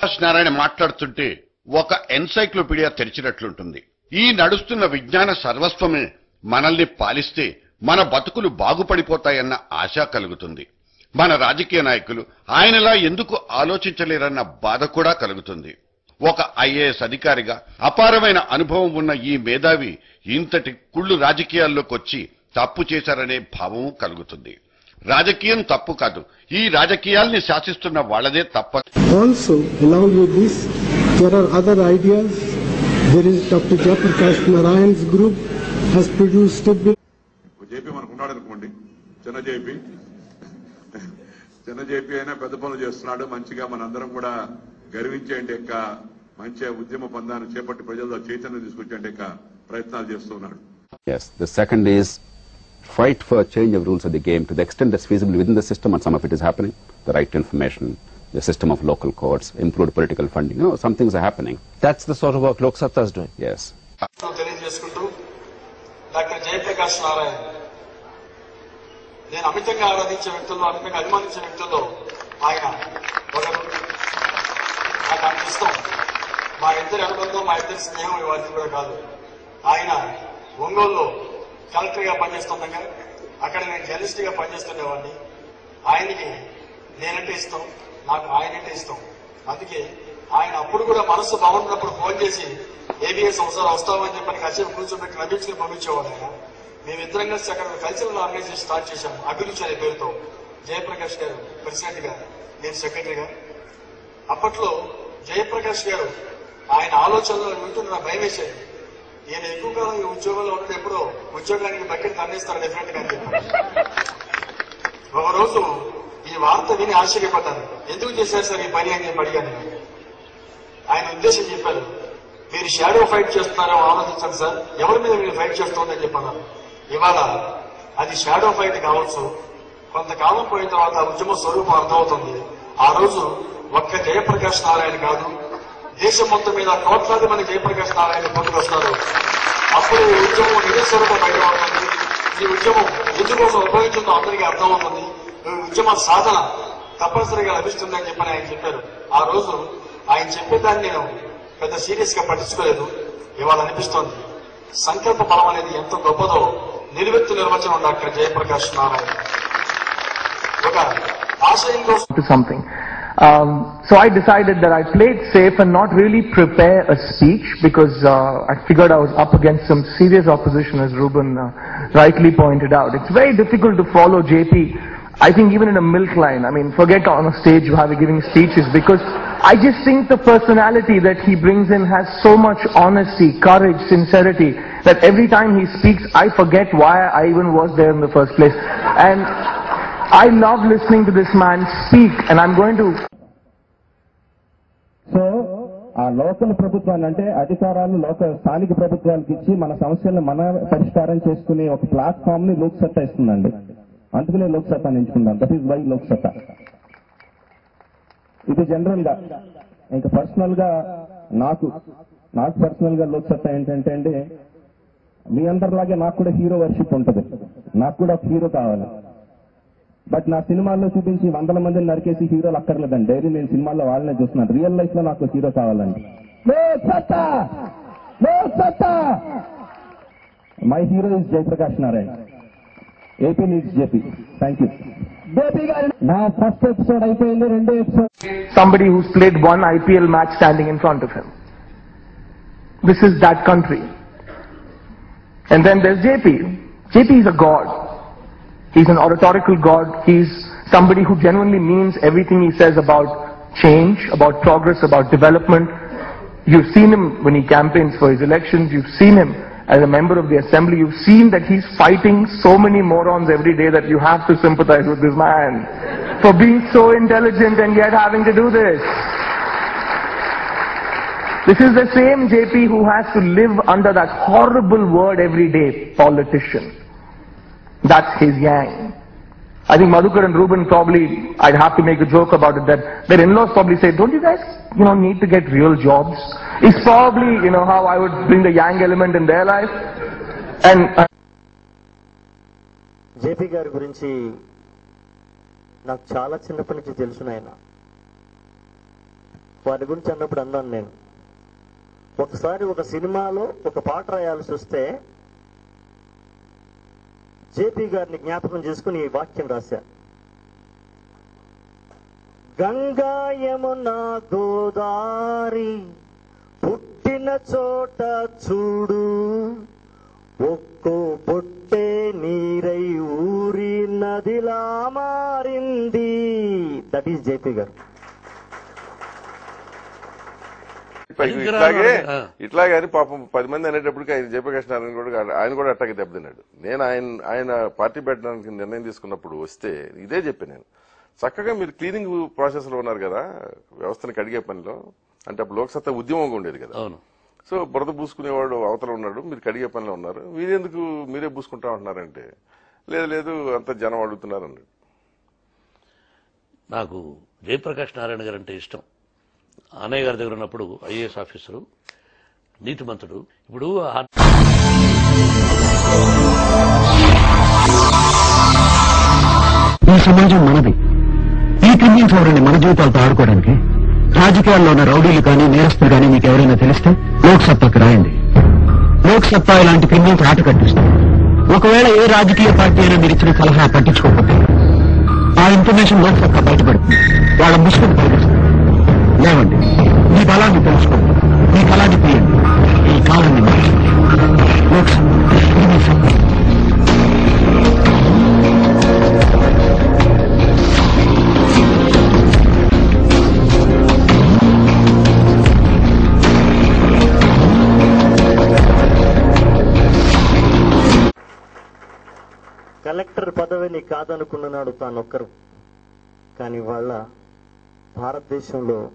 ప్రకాష్ నారాయణ మాట్లాడుతుంటే ఒక ఎన్సైక్లోపీడియా తెరిచినట్లుంటుంది. ఈ నడుస్తున్న విజ్ఞాన సర్వస్వమే మనల్ని పాలిస్తే మన బతుకులు బాగుపడిపోతాయన్న ఆశ కలుగుతుంది. మన రాజకీయ నాయకులు ఆయనలా ఎందుకు ఆలోచించలేరన్న బాధ కూడా కలుగుతుంది. ఒక ఐఏఎస్ అధికారిగా అపారమైన అనుభవం ఉన్న ఈ మేధావి ఇంతటి కుళ్ళు రాజకీయాల్లోకి వచ్చి తప్పు చేశారనే భావం కలుగుతుంది. రాజకీయం తప్పు కాదు ఈ రాజకీయాల్ని శాసిస్తున్న వాళ్ళదే తప్ప Also, along with this, there are other ideas. There is Dr. Jayaprakash Narayan's group has produced a bill. JP మనకు ఉన్నాడు అనుకోండి చిన్న జేపీ చిన్న జేపీ అయినా పెద్ద పనులు చేస్తున్నాడు మంచిగా మనందరం కూడా గర్వించేంటి యొక్క మంచి ఉద్యమ పందాన్ని చేపట్టి ప్రజల్లో చైతన్యం తీసుకొచ్చేంటి యొక్క ప్రయత్నాలు చేస్తున్నాడు Yes. The second is fight for change of rules of the game to the extent that's feasible within the system, and some of it is happening. The right to information, the system of local courts, improved political funding. You know, some things are happening. That's the sort of work Lok Satta is doing. Yes. తెలియజేసుకుంటూ doctor Jayaprakash Narayana నేను అమితంగా ఆరాధించే వ్యక్తుల్లో అమితంగా అభిమానించే వ్యక్తుల్లో ఆయన ఒకరు నాకు అంత ఇష్టం మా ఇద్దరి అనుబంధం మా ఇద్దరి స్నేహం ఇవన్నీ కూడా కాదు ఆయన ఒంగోలులో కలెక్టర్గా పనిచేస్తుండగా అక్కడ నేను జర్నలిస్ట్గా పనిచేస్తుండేవాడిని. ఆయనకి నేనంటే ఇష్టం నాకు ఆయనంటే ఇష్టం. అందుకే ఆయన అప్పుడు కూడా మనసు బాగుంటున్నప్పుడు ఫోన్ చేసి ఏబిఎస్ ఒకసారి వస్తామని చెప్పని కాసేపు కూర్చోబెట్టి నవ్వించుకుని పంపించేవాడు ఆయన. మేమిద్దరం కలిసి అక్కడ కల్చరల్ ఆర్గనైజేషన్ స్టార్ట్ చేశాం అభిరుచి అనే పేరుతో. జయప్రకాష్ గారు ప్రెసిడెంట్గా నేను సెక్రటరీగా అప్పట్లో జయప్రకాష్ గారు ఆయన ఆలోచనలో వింటున్న భయం వేసేది నేను ఎక్కువగా ఈ ఉద్యోగంలో ఉన్నప్పుడు ఎప్పుడో ఉద్యోగానికి బకెట్ తన్నేస్తాను డెఫినెట్గా ఒక రోజు ఈ వార్త విని ఆశ్చర్యపడ్డాను. ఎందుకు చేశారు సార్ ఈ పని అని చెప్పి అడిగాను. ఆయన ఉద్దేశం చెప్పారు. మీరు షాడో ఫైట్ చేస్తున్నారో ఆలోచించండి సార్. ఎవరి మీద మీరు ఫైట్ చేస్తుందని చెప్పాను ఇవాళ అది షాడో ఫైట్ కావచ్చు. కొంతకాలం పోయిన తర్వాత ఆ ఉద్యమ స్వరూపం అర్థమవుతుంది. ఆ రోజు ఒక్క జయప్రకాష్ నారాయణ కాదు దేశం మొత్తం మీద కోట్లాది మంది జయప్రకాష్ నారాయణ పొందుకొస్తారు అప్పుడు ఈ ఉద్యమం నిజ స్వరూపం బయటపడుతుంది ఈ ఉద్యమం ఎందుకోసం ఉపయోగించిందో అందరికీ అర్థమవుతుంది ఉద్యమ సాధన తప్పనిసరిగా లభిస్తుందని చెప్పని ఆయన చెప్పారు. ఆ రోజు ఆయన చెప్పేదాన్ని నేను పెద్ద సీరియస్గా పట్టించుకోలేదు. ఇవాళ అనిపిస్తోంది. సంకల్ప బలం అనేది ఎంత గొప్పదో నిలువెత్తు నిర్వచనం డాక్టర్ జయప్రకాష్ నారాయణ ఒక ఆశయం కోసం something. Um, so I decided that I played safe and not really prepare a speech because uh, I figured I was up against some serious opposition, as Ruben uh, rightly pointed out. It's very difficult to follow JP. I think even in a milk line, I mean, forget on a stage how we're giving speeches because I just think the personality that he brings in has so much honesty, courage, sincerity that every time he speaks, I forget why I even was there in the first place. And I love listening to this man speak, and I'm going to so ఆ local ప్రభుత్వాన్ని అంటే అధికారాలు local స్థానిక ప్రభుత్వానికి ఇచ్చి మన సమస్యలను మన పరిష్కారం చేసుకునే ఒక ప్లాట్ఫామ్ని లోక్సత్తా ఇస్తుందండి. అందుకనే లోక్ ఎంచుకుందాం. That is why Loksatta. ఇది జనరల్గా ఇంకా పర్సనల్గా నాకు నాకు పర్సనల్గా లోక్సత్తా ఏంటంటే అండి మీ అందరిలాగే నాకు కూడా హీరో వర్షిప్ ఉంటుంది. నాకు కూడా ఒక హీరో కావాలి. బట్ నా సినిమాల్లో చూపించి వందల మందిని నరికేసి హీరోలు అక్కర్లేదండి. డైలీ నేను సినిమాల్లో వాళ్ళనే చూస్తున్నాను రియల్ లైఫ్లో నాకు హీరో కావాలండి. My hero is Jayaprakash Narayana AP needs JP thank you నా ఫస్ట్ ఎపిసోడ్ అయిపోయింది రెండో episode somebody who's played one IPL match standing in front of him. This is that country. And then there's JP. JP is a god. He's an oratorical god. He's somebody who genuinely means everything he says about change, about progress, about development. You've seen him when he campaigns for his elections. You've seen him as a member of the assembly. You've seen that he's fighting so many morons every day that you have to sympathize with this man for being so intelligent and yet having to do this. This is the same JP who has to live under that horrible word every day, politician. That's his yang. I think Madhukar and Ruben probably, I'd have to make a joke about it that their in-laws probably say, don't you guys, you know, need to get real jobs? It's probably, you know, how I would bring the yang element in their life. And uh, JP గారి గురించి నాకు చాలా చిన్నప్పటి నుంచి తెలుసు ఆయన వారి గురించి అన్నప్పుడు అన్నాను నేను ఒకసారి ఒక సినిమాలో ఒక పాట రాయాల్సి వస్తే జేపీ గారిని జ్ఞాపకం చేసుకుని ఈ వాక్యం రాశా. గంగా యమున గోదారి పుట్టిన చోట చూడు. ఒక్కో పొట్టే నీరై ఊరి నదిలా మారింది. దట్ ఈస్ జేపీ గారు. ఇట్లాగే ఇట్లాగే అని పాపం పది మంది అనేటప్పటికి ఆయన జయప్రకాష్ నారాయణ కూడా ఆయన కూడా అట్టాగే దెబ్బతిన్నాడు. నేను ఆయన ఆయన పార్టీ పెట్టడానికి నిర్ణయం తీసుకున్నప్పుడు వస్తే ఇదే చెప్పాను నేను. చక్కగా మీరు క్లీనింగ్ ప్రాసెస్లో ఉన్నారు కదా వ్యవస్థని కడిగే పనిలో. అంటే అప్పుడు లోక్సత్తా ఉద్యమంగా ఉండేది కదా. సో బురద పూసుకునేవాడు అవతల ఉన్నాడు మీరు కడిగే పనిలో ఉన్నారు. మీరెందుకు మీరే పూసుకుంటా ఉంటున్నారంటే లేదు లేదు అంత జనం అడుగుతున్నారు అన్నాడు. నాకు జయప్రకాష్ నారాయణ గారు అంటే ఇష్టం. అన్నయ్య గారి దగ్గర ఉన్నప్పుడు ఐఏఎస్ ఆఫీసరు నీతిమంతుడు. ఇప్పుడు ఈ సమాజం మనది. ఈ క్రిమినల్స్ చూడండి మన జీవితాలతో ఆడుకోవడానికి రాజకీయాల్లో ఉన్న రౌడీలు కానీ నేరస్తులు కానీ మీకు ఎవరైనా తెలిస్తే లోక్సత్తాకి రాయండి. లోక్సత్తా ఇలాంటి క్రిమినల్స్ ఆట కట్టిస్తుంది ఒకవేళ ఏ రాజకీయ పార్టీ అయినా మీరు ఇచ్చిన సలహా పట్టించుకోకపోతే ఆ ఇన్ఫర్మేషన్ లోక్సత్తా బయటపడుతుంది. వాళ్ళ ముసుగును లేవండి. మీ బలాన్ని తెలుసుకోండి. మీ బలాన్ని తీయండి. ఈ కాలాన్ని మార్చండి కలెక్టర్ పదవిని కాదనుకున్నాడు తానొక్కరు. కానీ వాళ్ళ భారతదేశంలో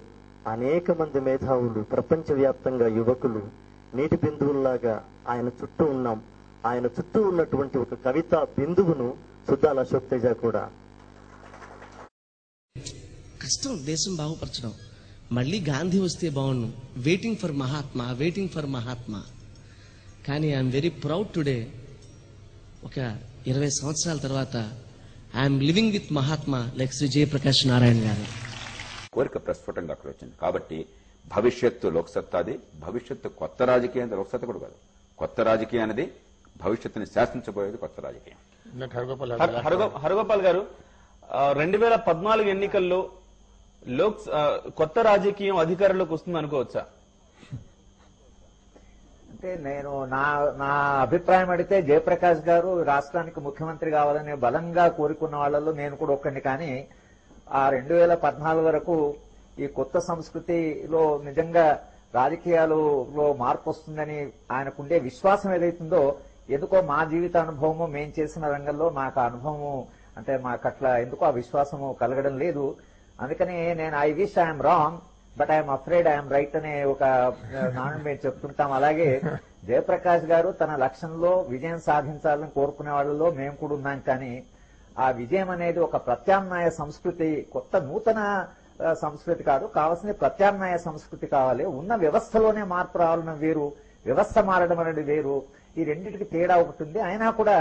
అనేక మంది మేధావులు ప్రపంచవ్యాప్తంగా యువకులు నీటి బిందువుల్లాగా ఆయన చుట్టూ ఉన్నాం. ఆయన చుట్టూ ఉన్నటువంటి ఒక కవిత బిందువును సుద్దాల అశోక్ తేజ కూడా. కష్టం దేశం బాగుపరచడం. మళ్ళీ గాంధీ వస్తే బాగుండు. Waiting for Mahatma waiting for Mahatma. కానీ ఐఎమ్ వెరీ ప్రౌడ్ టుడే ఒక ఇరవై సంవత్సరాల తర్వాత I'm living with Mahatma like Shri Jayaprakash Narayana garu. కోరిక ప్రస్ఫుటంగా అక్కడ వచ్చింది. కాబట్టి భవిష్యత్తు లోక్సత్తాది భవిష్యత్తు కొత్త రాజకీయం లోక్సత్తా కూడా కాదు. కొత్త రాజకీయం అనేది భవిష్యత్తుని శాసించబోయేది కొత్త రాజకీయం. హర- హరగో- హరగోపాల్ గారు రెండు వేల పద్నాలుగు ఎన్నికల్లో లోక్ కొత్త రాజకీయం అధికారంలోకి వస్తుంది అనుకోవచ్చా? అంటే నేను నా నా అభిప్రాయం అడిగితే జయప్రకాష్ గారు రాష్ట్రానికి ముఖ్యమంత్రి కావాలని బలంగా కోరుకున్న వాళ్ళలో నేను కూడా ఒక్కడిని. కానీ ఆ రెండు వేల పద్నాలుగు వరకు ఈ కొత్త సంస్కృతిలో నిజంగా రాజకీయాలలో మార్పు వస్తుందని ఆయనకుండే విశ్వాసం ఏదైతుందో ఎందుకో మా జీవిత అనుభవము మేం చేసిన రంగంలో మాకు అనుభవము అంటే మాకు అట్లా ఎందుకో ఆ విశ్వాసము కలగడం లేదు. అందుకని నేను I wish I'm wrong but I'm afraid I'm right అనే ఒక నాణ్యం మేము చెప్తుంటాం. అలాగే జయప్రకాష్ గారు తన లక్ష్యంలో విజయం సాధించాలని కోరుకునే వాళ్ళలో మేము కూడా ఉన్నాం. కానీ ఆ విజయం అనేది ఒక ప్రత్యామ్నాయ సంస్కృతి కొత్త నూతన సంస్కృతి కాదు కావాల్సిన ప్రత్యామ్నాయ సంస్కృతి కావాలి. ఉన్న వ్యవస్థలోనే మార్పు రావాలని వేరు వ్యవస్థ మారడం అనేది వేరు. ఈ రెండింటికి తేడా ఒకటి ఉంది. అయినా కూడా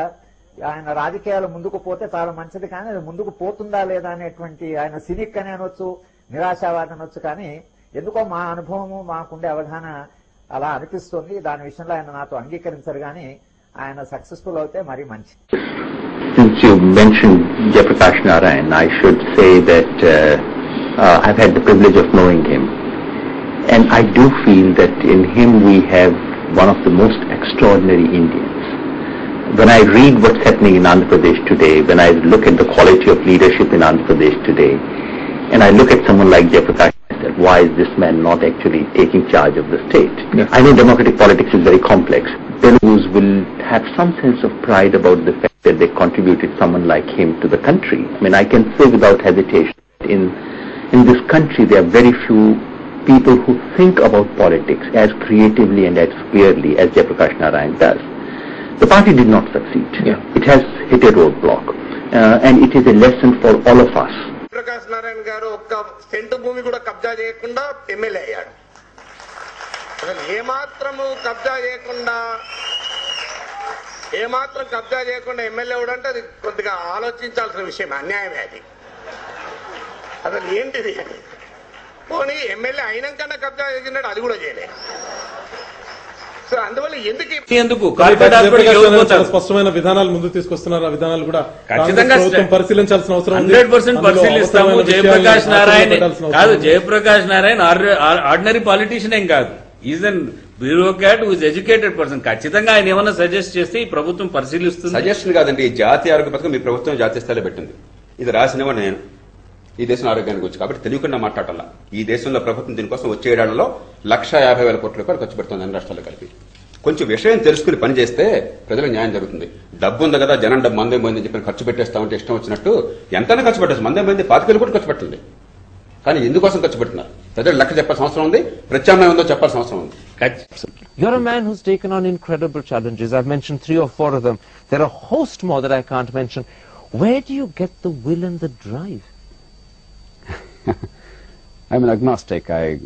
ఆయన రాజకీయాలు ముందుకు పోతే చాలా మంచిది కానీ అది ముందుకు పోతుందా లేదా అనేటువంటి ఆయన సినిక్ అని అనొచ్చు నిరాశావాది అనొచ్చు కానీ ఎందుకో మా అనుభవము మాకుండే అవగాహన అలా అనిపిస్తుంది. దాని విషయంలో ఆయన నాతో అంగీకరించరు కానీ ఆయన సక్సెస్ఫుల్ అవుతే మరీ మంచి Since you mentioned Jayaprakash Narayan, I should say that uh, uh, I've had the privilege of knowing him. And I do feel that in him we have one of the most extraordinary Indians. When I read what's happening in Andhra Pradesh today, when I look at the quality of leadership in Andhra Pradesh today, and I look at someone like Jayaprakash, I said, why is this man not actually taking charge of the state? I know democratic politics is very complex. Telugus will have some sense of pride about the fact that they contributed someone like him to the country. I mean, I can say without hesitation, in, in this country there are very few people who think about politics as creatively and as clearly as Jayaprakash Narayan does. The party did not succeed. It has hit a roadblock. Uh, and it is a lesson for all of us. Prakash Narayana గారు ఒక్క scent భూమి కూడా కబ్జా చేయకుండా MLA అయ్యాడు అసలు ఏమాత్రము కబ్జా చేయకుండా ఏమాత్రం కబ్జా చేయకుండా ఎమ్మెల్యే కూడా అంటే అది కొద్దిగా ఆలోచించాల్సిన విషయం అన్యాయమే అది. అసలు ఏంటిది? పోనీ ఎమ్మెల్యే అయినాకన్నా కబ్జా చేసినాడు అది కూడా చేయలే. సో అందువల్ల ఎందుకు ఎందుకు? స్పష్టమైన విధానాలు ముందు తీసుకొస్తున్నారు. ఆ విధానాలు కూడా ప్రభుత్వం పరిశీలించాల్సిన అవసరం ఉంది. హండ్రెడ్ పర్సెంట్ పరిశీలిస్తాము. జయప్రకాష్ నారాయణ కాదు. జయప్రకాష్ నారాయణ ఆర్డినరీ పాలిటీషియన్ ఏం కాదు. Is an bureaucrat is educated person ఖచ్చితంగా ఆయన ఏమైనా సజెస్ట్ చేస్తే ఈ ప్రభుత్వం పరిశీలిస్తుంది. సజెషన్ కాదండి ఈ జాతీయ ఆరోగ్య పథకం మీ ప్రభుత్వం జాతీయ స్థాయిలో పెట్టింది. ఇది రాసినవా నేను? ఈ దేశం ఆరోగ్యానికి గురించి కాబట్టి తెలియకుండా మాట్లాడాలా. ఈ దేశంలో ప్రభుత్వం దీనికోసం వచ్చే ఏడాదిలో లక్ష యాభై వేల కోట్ల రూపాయలు ఖర్చు పెడుతుంది అన్ని రాష్ట్రాలు కలిపి. కొంచెం విషయం తెలుసుకుని పనిచేస్తే ప్రజలకు న్యాయం జరుగుతుంది. డబ్బు ఉంది కదా జనం డబ్బు మందే పోయింది చెప్పి ఖర్చు పెట్టేస్తామంటే ఇష్టం వచ్చినట్టు ఎంతైనా ఖర్చు పెట్టచ్చు. మందే పోయింది పాతికేలు కూడా ఖర్చు పెట్టండి. కానీ ఎందుకోసం ఖర్చు పెడుతున్నారు ప్రజలు లెక్క చెప్పాల్సిన అవసరం ఉంది ప్రత్యామ్నాయం ఉందో చెప్పాల్సిన అవసరం ఉంది You're a man who's taken on incredible challenges. I've mentioned three or four of them. There are a host more that I can't mention. Where do you get the will and the drive? I'm an agnostic. I,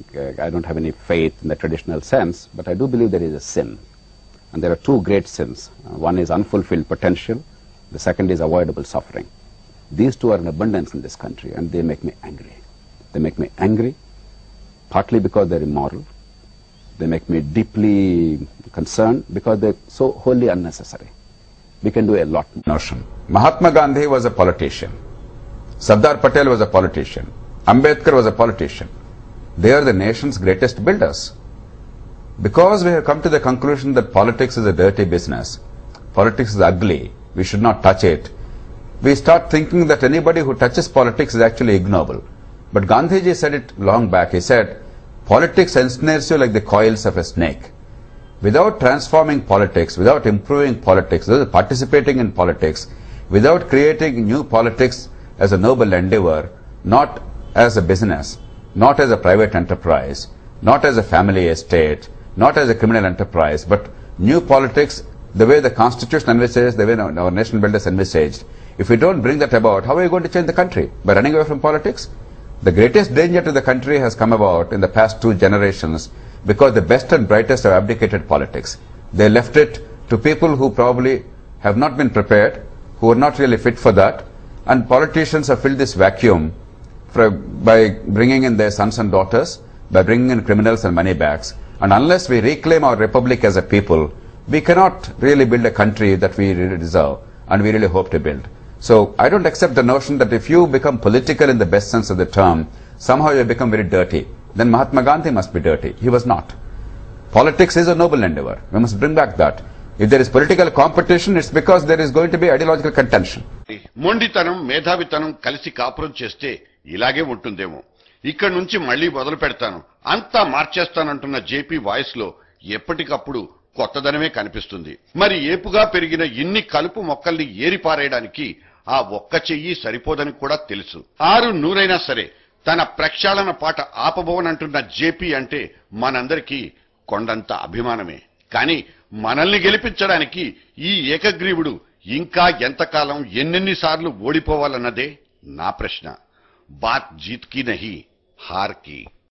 I don't have any faith in the traditional sense, but I do believe there is a sin. And there are two great sins. Uh, one is unfulfilled potential, the second is avoidable suffering. These two are in abundance in this country, and they make me angry. They make me angry, partly because they're immoral. They make me deeply concerned because they're so wholly unnecessary. We can do a lot more. notion. Mahatma Gandhi was a politician. Sardar Patel was a politician. Ambedkar was a politician. They are the nation's greatest builders. Because we have come to the conclusion that politics is a dirty business, politics is ugly, we should not touch it, we start thinking that anybody who touches politics is actually ignoble. But Gandhiji said it long back. He said, politics ensnares you like the coils of a snake. Without transforming politics, without improving politics, without participating in politics, without creating new politics as a noble endeavor, not as a business, not as a private enterprise, not as a family estate, not as a criminal enterprise, but new politics, the way the constitution envisages, the way our nation builders envisaged. If we don't bring that about, how are you going to change the country? By running away from politics? The greatest danger to the country has come about in the past two generations because the best and brightest have abdicated politics. They left it to people who probably have not been prepared, who are not really fit for that, and politicians have filled this vacuum for, by bringing in their sons and daughters, by bringing in criminals and money bags. And unless we reclaim our republic as a people, we cannot really build a country that we really deserve and we really hope to build. So I don't accept the notion that if you become political in the best sense of the term, somehow you become very dirty. Then Mahatma Gandhi must be dirty. He was not. Politics is a noble endeavor. We must bring back that. If there is political competition, it's because there is going to be ideological contention. మొండితనం మేధావితనం కలిసి కాపురం చేస్తే ఇలాగే ఉంటుందేమో ఇక్కడ నుంచి మళ్ళీ మొదలు పెడతాను అంతా మార్చేస్తానంటున్న జేపీ వాయిస్లో ఎప్పటికప్పుడు కొత్తదనమే కనిపిస్తుంది మరి ఏపుగా పెరిగిన ఇన్ని కలుపు మొక్కల్ని ఏరిపారేయడానికి ఆ ఒక్క చెయ్యి సరిపోదని కూడా తెలుసు. ఆరు నూరైనా సరే తన ప్రక్షాళన పాట ఆపబోనంటున్న జేపీ అంటే మనందరికీ కొండంత అభిమానమే. కానీ మనల్ని గెలిపించడానికి ఈ ఏకగ్రీవుడు ఇంకా ఎంతకాలం ఎన్నెన్నిసార్లు ఓడిపోవాలన్నదే నా ప్రశ్న. బాత్ జీత్కి నహి హార్కి